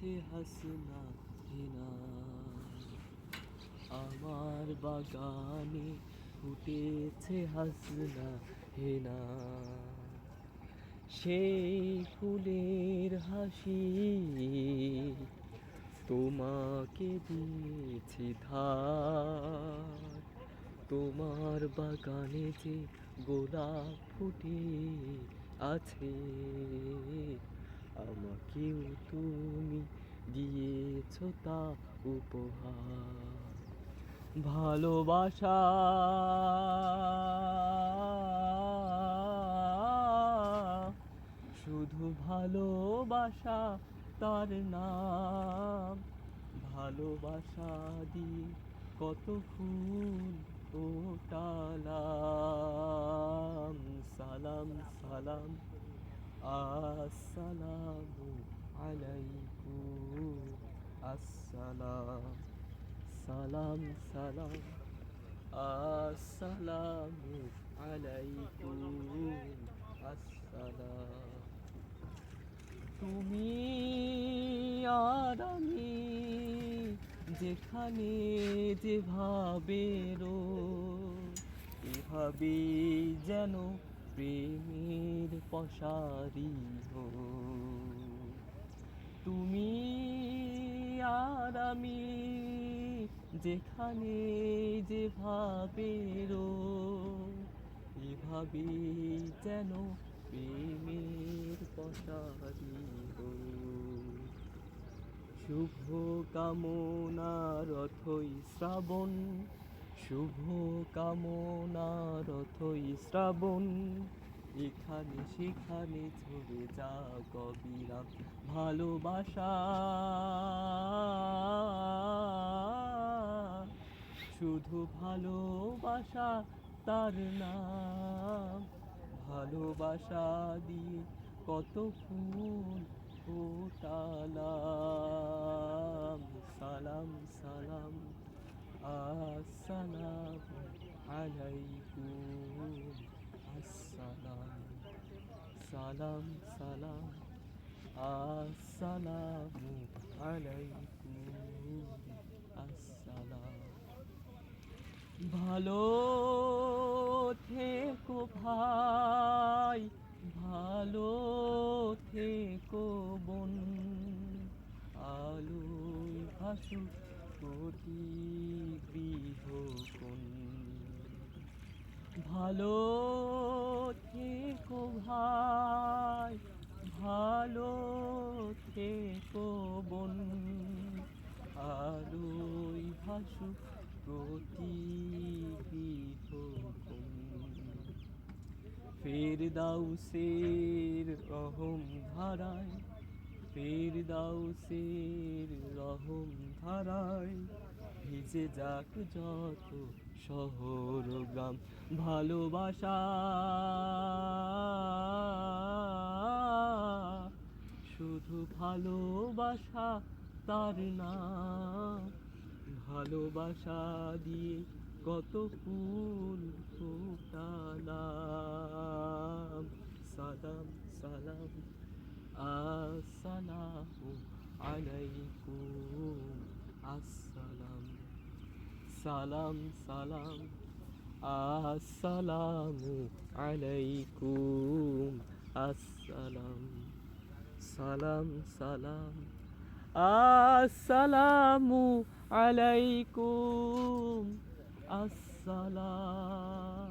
ফুটেছে হাসনা হেনা আমার বাগানে ফুটেছে হাসনা হেনা সেই ফুলের হাসি তোমাকে দিয়েছি ধার। তোমার বাগানে যে গোলাপ ফুটে আছে আমাকেও তুমি দিয়েছ তা উপহার। ভালোবাসা। শুধু ভালোবাসা তার নাম। ভালোবাসা দিয়ে কত ফুল ফোটালাম সালাম সালাম। আসসালামু আলাইকুম। আসসালাম, সালাম সালাম। আসসালামু আলাইকুম। আসসালাম। তুমি আর আমি যেখানে যেভাবে রো এভাবে যেন প্রেমের পশারি তুমি আর আমি যেখানে যেভাবে রো, এভাবে যেন প্রেমের পশারি শুভ কামনা রথই শ্রাবণ শুভ কামনা রথই শ্রাবণ। এখানে সেখানে ঝরে যা কবিরাম ভালোবাসা। শুধু ভালোবাসা তার নাম ভালোবাসা দিয়ে কত ফুল ফোটালাম। সালাম সালাম। আসসালাম আলাইকুম। আসসালাম, সালাম সালাম আসসালামু আলাইকুম। আসসালাম। ভালো থেকো ভাই, ভালো থেকো বোন। আলোয় ভাসু প্রতি গৃহকোণ ভালো থেকো ভাই, ভালো থেকো বোন। আলোয় ভাসু প্রতি গৃহকোণ ফের দাউসের রহম ধারায় ফের দাউসের রহম ধারায়। ভিজে যাক যত শহর গ্রাম। ভালোবাসা শুধু ভালোবাসা, তার না। ভালোবাসা দিয়ে কত ফুল ফোটালাম। সালাম সালাম। আসসালামু আলাইকুম আসসালাম সালাম সালাম আসসালামু আলাইকুম আসসালাম সালাম সালাম আসসালামু আলাইকুম আসসালাম